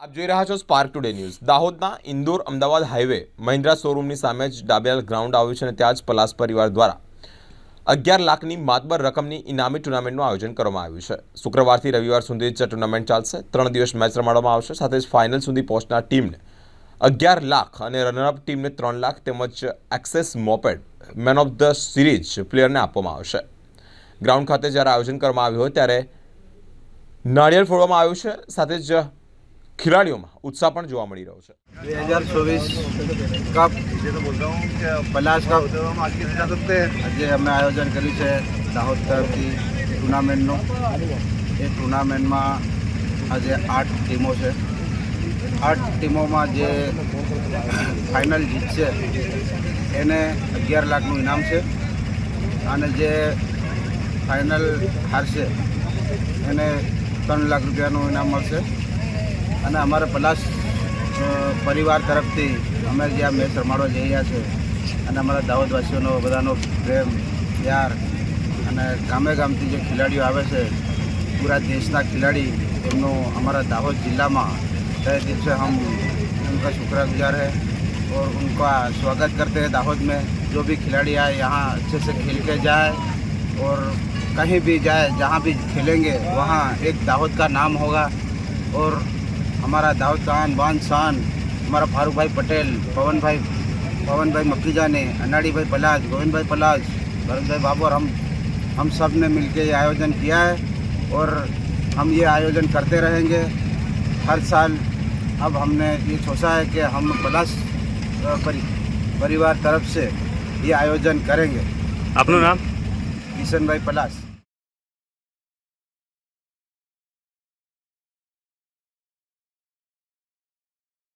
આપ જોઈ રહ્યા છો સ્પાર્ક ટુડે ન્યૂઝ દાહોદના ઇન્દોર અમદાવાદ હાઈવે મહિન્દ્રા શોરૂમની સામે જ ડાબેલ ગ્રાઉન્ડ આવ્યું છે અને ત્યાં જ પલાસ પરિવાર દ્વારા અગિયાર લાખની માતબર રકમની ઇનામી ટુર્નામેન્ટનું આયોજન કરવામાં આવ્યું છે. શુક્રવારથી રવિવાર સુધી જ ટુર્નામેન્ટ ચાલશે. ત્રણ દિવસ મેચ રમાડવામાં આવશે. સાથે જ ફાઇનલ સુધી પહોંચનાર ટીમને અગિયાર લાખ અને રનરઅપ ટીમને ત્રણ લાખ તેમજ Access moped man of the series પ્લેયરને આપવામાં આવશે. ગ્રાઉન્ડ ખાતે જ્યારે આયોજન કરવામાં આવ્યું હોય ત્યારે નાળિયેર ફોડવામાં આવ્યું છે. સાથે જ ખેલાડીઓમાં ઉત્સાહ પણ જોવા મળી રહ્યો છે. બે હજાર ચોવીસ કપ પલાશ કપ આજે અમે આયોજન કર્યું છે દાહોદ તરફથી ટુર્નામેન્ટનું. એ ટુર્નામેન્ટમાં આજે આઠ ટીમો છે. આઠ ટીમોમાં જે ફાઇનલ જીતશે એને અગિયાર લાખનું ઇનામ છે. અને જે ફાઇનલ હારશે એને ત્રણ લાખ રૂપિયાનું ઇનામ મળશે. અને અમારા પલાસ અ, પરિવાર તરફથી અમે જે આ મેચ રમાડવા જઈ રહ્યા છે અને અમારા દાહોદવાસીઓનો બધાનો પ્રેમ પ્યાર અને ગામે ગામથી જે ખેલાડીઓ આવે છે પૂરા દેશના ખિલાડી એમનું हमारा दाहोद जिला में तय दिल से हम उनका शुक्रगुजार है और उनका स्वागत करते हैं दाहोद में जो भी खिलाड़ी आए यहाँ अच्छे से खेल के जाए और कहीं भी जाए जहाँ भी खेलेंगे वहाँ एक दाहोद का नाम होगा और हमारा दाऊद शान बान शान हमारा फारूक भाई पटेल पवन भाई पवन भाई मक्कीजा ने अनाड़ी भाई पलाज गोविंद भाई पलाज भरत भाई बाबर हम हम सबने मिल ये आयोजन किया है और हम ये आयोजन करते रहेंगे। हर साल अब हमने ये सोचा है कि हम पलाश परि, परिवार तरफ़ से ये आयोजन करेंगे। अपना नाम? किशन भाई पलाश।